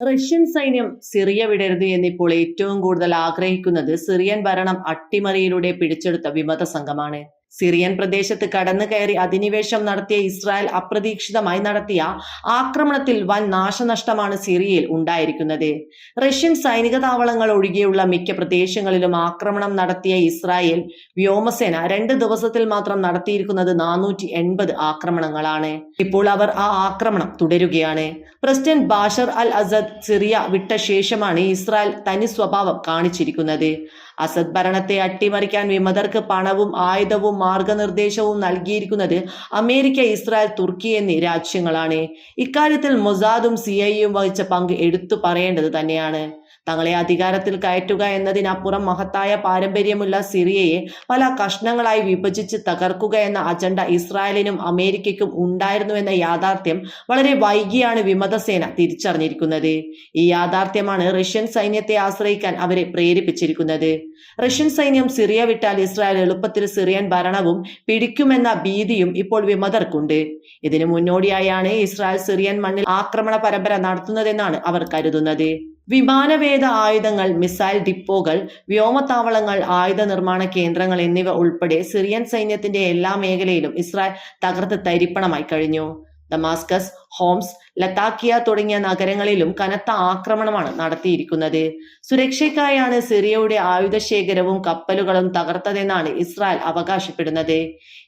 Russian സൈന്യം Syria വിടരുത് എന്നിപ്പോൾ ഏറ്റവും കൂടുതൽ ആഗ്രഹിക്കുന്നത് സിറിയൻ ഭരണം അട്ടിമറിയിലൂടെ പിടിച്ചെടുത്ത വിമത സംഘമാണ്. സിറിയൻ പ്രദേശത്ത് കടന്നു കയറി അധിനിവേശം നടത്തിയ ഇസ്രായേൽ അപ്രതീക്ഷിതമായി നടത്തിയ ആക്രമണത്തിൽ വൻ നാശനഷ്ടമാണ് സിറിയയിൽ ഉണ്ടായിരിക്കുന്നത്. റഷ്യൻ സൈനിക താവളങ്ങൾ ഒഴികെയുള്ള മിക്ക പ്രദേശങ്ങളിലും ആക്രമണം നടത്തിയ ഇസ്രായേൽ വ്യോമസേന രണ്ട് ദിവസത്തിൽ മാത്രം നടത്തിയിരിക്കുന്നത് നാനൂറ്റി എൺപത് ആക്രമണങ്ങളാണ്. ഇപ്പോൾ അവർ ആ ആക്രമണം തുടരുകയാണ്. President Bashar al Assad Syria വിട്ട ശേഷമാണ് ഇസ്രായേൽ തനി സ്വഭാവം കാണിച്ചിരിക്കുന്നത്. അസദ് ഭരണത്തെ അട്ടിമറിക്കാൻ വിമതർക്ക് പണവും ആയുധവും മാർഗനിർദ്ദേശവും നൽകിയിരിക്കുന്നത് അമേരിക്ക ഇസ്രായേൽ തുർക്കി എന്നീ രാജ്യങ്ങളാണ്. ഇക്കാര്യത്തിൽ മൊസാദും സി വഹിച്ച പങ്ക് എടുത്തു പറയേണ്ടത് തന്നെയാണ്. തങ്ങളെ അധികാരത്തിൽ കയറ്റുക എന്നതിനപ്പുറം മഹത്തായ പാരമ്പര്യമുള്ള സിറിയയെ പല കഷ്ണങ്ങളായി വിഭജിച്ച് തകർക്കുക എന്ന അജണ്ട ഇസ്രായേലിനും അമേരിക്കയ്ക്കും ഉണ്ടായിരുന്നു എന്ന യാഥാർത്ഥ്യം വളരെ വൈകിയാണ് വിമതസേന തിരിച്ചറിഞ്ഞിരിക്കുന്നത്. ഈ യാഥാർത്ഥ്യമാണ് റഷ്യൻ സൈന്യത്തെ ആശ്രയിക്കാൻ അവരെ പ്രേരിപ്പിച്ചിരിക്കുന്നത്. റഷ്യൻ സൈന്യം സിറിയ വിട്ടാൽ ഇസ്രായേൽ എളുപ്പത്തിൽ സിറിയൻ ഭരണവും പിടിക്കുമെന്ന ഭീതിയും ഇപ്പോൾ വിമതർക്കുണ്ട്. ഇതിനു മുന്നോടിയായാണ് ഇസ്രായേൽ സിറിയൻ മണ്ണിൽ ആക്രമണ പരമ്പര നടത്തുന്നതെന്നാണ് അവർ കരുതുന്നത്. വിമാനവേദ ആയുധങ്ങൾ മിസൈൽ ഡിപ്പോകൾ വ്യോമത്താവളങ്ങൾ ആയുധ നിർമ്മാണ കേന്ദ്രങ്ങൾ എന്നിവ ഉൾപ്പെടെ സിറിയൻ സൈന്യത്തിന്റെ എല്ലാ മേഖലയിലും ഇസ്രായേൽ തകർത്ത് തരിപ്പണമായി കഴിഞ്ഞു. ദമാസ്കസ് ഹോംസ് ലത്താക്കിയ തുടങ്ങിയ നഗരങ്ങളിലും കനത്ത ആക്രമണമാണ് നടത്തിയിരിക്കുന്നത്. സുരക്ഷയ്ക്കായാണ് സിറിയയുടെ ആയുധശേഖരവും കപ്പലുകളും തകർത്തതെന്നാണ് ഇസ്രായേൽ അവകാശപ്പെടുന്നത്.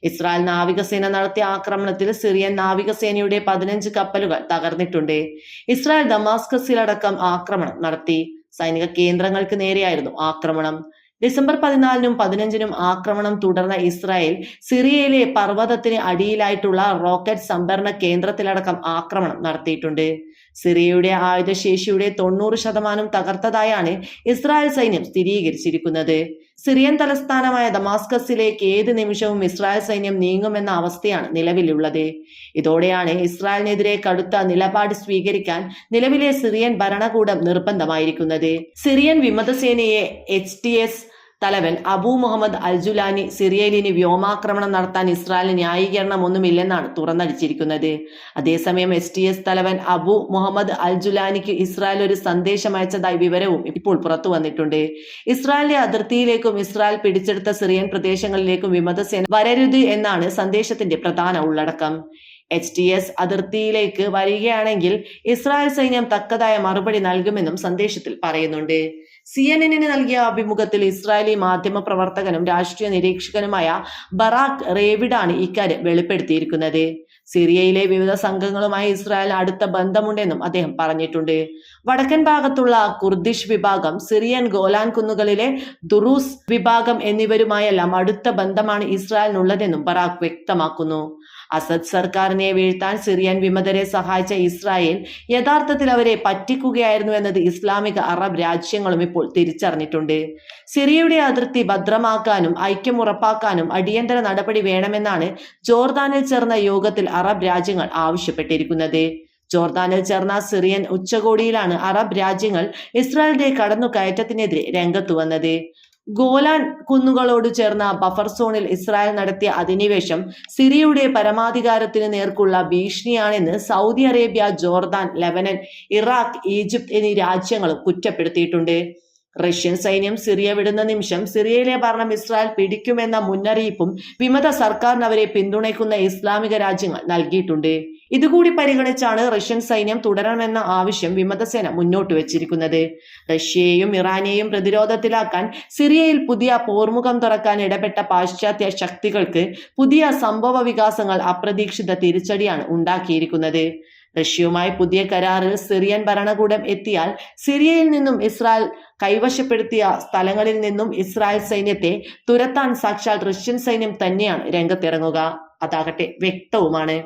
ഇസ്രായേൽ നാവികസേന നടത്തിയ ആക്രമണത്തിൽ സിറിയൻ നാവികസേനയുടെ പതിനഞ്ച് കപ്പലുകൾ തകർന്നിട്ടുണ്ട്. ഇസ്രായേൽ ദമാസ്കസിലടക്കം ആക്രമണം നടത്തി. സൈനിക കേന്ദ്രങ്ങൾക്ക് നേരെയായിരുന്നു ആക്രമണം. ഡിസംബർ പതിനാലിനും പതിനഞ്ചിനും ആക്രമണം തുടർന്ന ഇസ്രായേൽ സിറിയയിലെ പർവതത്തിന് അടിയിലായിട്ടുള്ള റോക്കറ്റ് സംഭരണ കേന്ദ്രത്തിലടക്കം ആക്രമണം നടത്തിയിട്ടുണ്ട്. സിറിയയുടെ ആയുധശേഷിയുടെ തൊണ്ണൂറ് ശതമാനം തകർത്തതായാണ് ഇസ്രായേൽ സൈന്യം സ്ഥിരീകരിച്ചിരിക്കുന്നത്. സിറിയൻ തലസ്ഥാനമായ ദമാസ്കസിലേക്ക് ഏത് നിമിഷവും ഇസ്രായേൽ സൈന്യം നീങ്ങുമെന്ന അവസ്ഥയാണ് നിലവിലുള്ളത്. ഇതോടെയാണ് ഇസ്രായേലിനെതിരെ കടുത്ത നിലപാട് സ്വീകരിക്കാൻ നിലവിലെ സിറിയൻ ഭരണകൂടം നിർബന്ധമായിരിക്കുന്നത്. സിറിയൻ വിമതസേനയെ എച്ച് തലവൻ അബൂ മുഹമ്മദ് അൽജുലാനി സിറിയയിലിന് വ്യോമാക്രമണം നടത്താൻ ഇസ്രായേലിന് ന്യായീകരണമൊന്നുമില്ലെന്നാണ് തുറന്നടിച്ചിരിക്കുന്നത്. അതേസമയം എസ് ടി എസ് തലവൻ അബു മുഹമ്മദ് അൽജുലാനിക്ക് ഇസ്രായേൽ ഒരു സന്ദേശം അയച്ചതായി വിവരവും ഇപ്പോൾ പുറത്തു വന്നിട്ടുണ്ട്. ഇസ്രായേലിന്റെ അതിർത്തിയിലേക്കും ഇസ്രായേൽ പിടിച്ചെടുത്ത സിറിയൻ പ്രദേശങ്ങളിലേക്കും വിമതസേന വരരുത് എന്നാണ് സന്ദേശത്തിന്റെ പ്രധാന ഉള്ളടക്കം. എച്ച് ടി എസ് അതിർത്തിയിലേക്ക് വരികയാണെങ്കിൽ ഇസ്രായേൽ സൈന്യം തക്കതായ മറുപടി നൽകുമെന്നും സന്ദേശത്തിൽ പറയുന്നുണ്ട്. സി എൻ എന്നിന് നൽകിയ അഭിമുഖത്തിൽ ഇസ്രായേലി മാധ്യമ പ്രവർത്തകനും രാഷ്ട്രീയ നിരീക്ഷകനുമായ ബറാഖ് റേവിഡാണ് ഇക്കാര്യം വെളിപ്പെടുത്തിയിരിക്കുന്നത്. സിറിയയിലെ വിവിധ സംഘങ്ങളുമായി ഇസ്രായേൽ അടുത്ത ബന്ധമുണ്ടെന്നും അദ്ദേഹം പറഞ്ഞിട്ടുണ്ട്. വടക്കൻ ഭാഗത്തുള്ള കുർദിഷ് വിഭാഗം സിറിയൻ ഗോലാൻ കുന്നുകളിലെ ദുറൂസ് വിഭാഗം എന്നിവരുമായെല്ലാം അടുത്ത ബന്ധമാണ് ഇസ്രായേലിനുള്ളതെന്നും ബറാഖ് വ്യക്തമാക്കുന്നു. അസദ് സർക്കാരിനെ വീഴ്ത്താൻ സിറിയൻ വിമതരെ സഹായിച്ച ഇസ്രായേൽ യഥാർത്ഥത്തിൽ അവരെ പറ്റിക്കുകയായിരുന്നു എന്നത് ഇസ്ലാമിക അറബ് രാജ്യങ്ങളും ഇപ്പോൾ തിരിച്ചറിഞ്ഞിട്ടുണ്ട്. സിറിയയുടെ അതിർത്തി ഭദ്രമാക്കാനും ഐക്യം ഉറപ്പാക്കാനും അടിയന്തര നടപടി വേണമെന്നാണ് ജോർദാനിൽ ചേർന്ന യോഗത്തിൽ അറബ് രാജ്യങ്ങൾ ആവശ്യപ്പെട്ടിരിക്കുന്നത്. ജോർദാനിൽ ചേർന്ന സിറിയൻ ഉച്ചകോടിയിലാണ് അറബ് രാജ്യങ്ങൾ ഇസ്രായേലിന്റെ കടന്നുകയറ്റത്തിനെതിരെ രംഗത്തു വന്നത്. ഗോലാൻ കുന്നുകളോട് ചേർന്ന ബഫർ സോണിൽ ഇസ്രായേൽ നടത്തിയ അധിനിവേശം സിറിയയുടെ പരമാധികാരത്തിന് നേർക്കുള്ള ഭീഷണിയാണെന്ന് Saudi Arabia Jordan Lebanon Iraq Egypt എന്നീ രാജ്യങ്ങൾ കുറ്റപ്പെടുത്തിയിട്ടുണ്ട്. റഷ്യൻ സൈന്യം സിറിയ വിടുന്ന നിമിഷം സിറിയയിലെ ഭരണം ഇസ്രായേൽ പിടിക്കുമെന്ന മുന്നറിയിപ്പും വിമത സർക്കാരിന് അവരെ പിന്തുണയ്ക്കുന്ന ഇസ്ലാമിക രാജ്യങ്ങൾ നൽകിയിട്ടുണ്ട്. ഇതുകൂടി പരിഗണിച്ചാണ് റഷ്യൻ സൈന്യം തുടരണമെന്ന ആവശ്യം വിമതസേന മുന്നോട്ട് വെച്ചിരിക്കുന്നത്. റഷ്യയെയും ഇറാനെയും പ്രതിരോധത്തിലാക്കാൻ സിറിയയിൽ പുതിയ പോർമുഖം തുറക്കാൻ ഇടപെട്ട പാശ്ചാത്യ ശക്തികൾക്ക് പുതിയ സംഭവ വികാസങ്ങൾ അപ്രതീക്ഷിത തിരിച്ചടിയാണ് ഉണ്ടാക്കിയിരിക്കുന്നത്. റഷ്യയുമായി പുതിയ കരാറിൽ സിറിയൻ ഭരണകൂടം എത്തിയാൽ സിറിയയിൽ നിന്നും ഇസ്രായേൽ കൈവശപ്പെടുത്തിയ സ്ഥലങ്ങളിൽ നിന്നും ഇസ്രായേൽ സൈന്യത്തെ തുരത്താൻ സാക്ഷാൽ റഷ്യൻ സൈന്യം തന്നെയാണ് രംഗത്തിറങ്ങുക. അതാകട്ടെ വ്യക്തവുമാണ്.